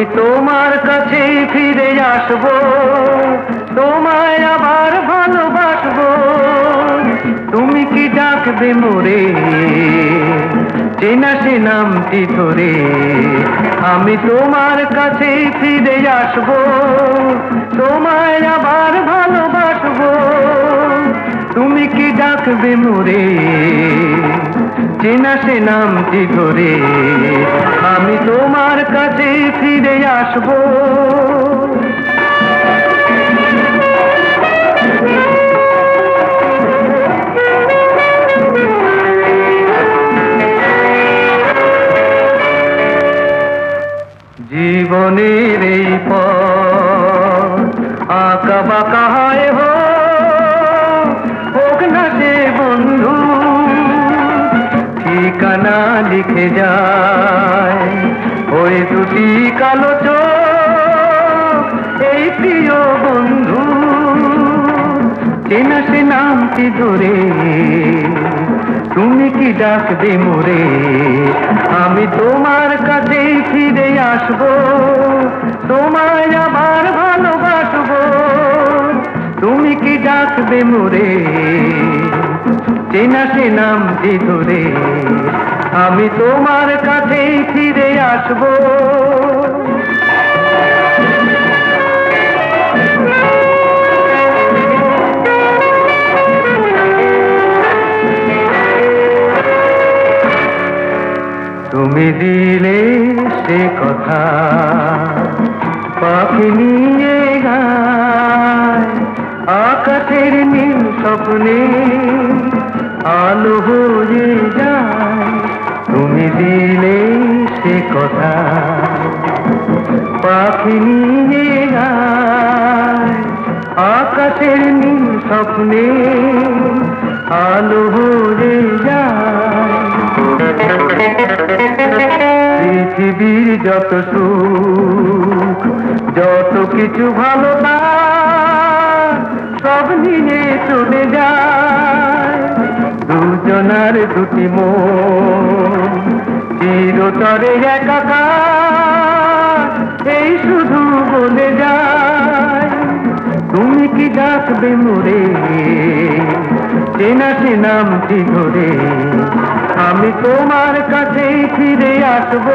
আমি তোমার কাছে ফিরে আসব, তোমায় আবার ভালোবাসবো। তুমি কি ডাকবে মোরে? চেনা সে নামটি ধরে আমি তোমার কাছে ফিরে আসব, তোমায় আবার ভালোবাসবো। তুমি কি ডাকবে মোরে? চেনা সে নামটি ধরে আমি তোমার কাছে ফিরে আসব। জীবনের এই পথ আঁকা বাঁকা লিখে যায়। ওই দুটি কালো চোখ, এই প্রিয় বন্ধু, চেনা সে নামটি ধরে। তুমি কি ডাকবে মোরে? আমি তোমার কাছে ফিরে আসব, তোমায় আবার ভালোবাসবো। তুমি কি ডাকবে মোরে? চেনা সে নামটি ধরে। আমি তোমার কাছে ফিরে আসব। তুমি দিলে সে কথা, পাখি নিয়ে গায়, আকাশের নীল স্বপ্নে আলো হয়ে যায়। তুমি দিলে সে কথা। পাখি নিয়ে আকাশের নীল স্বপ্নে আলো হয়ে যায়। পৃথিবীর যত সুখ, যত কিছু ভালো সব নিয়ে চলে যায়। দুজনার দুটি মন চিরতরে একাকার, এই শুধু বলে যায়, তুমি কি ডাকবে মোরে? চেনা সে নামটি ধরে, আমি তোমার কাছেই ফিরে আসব।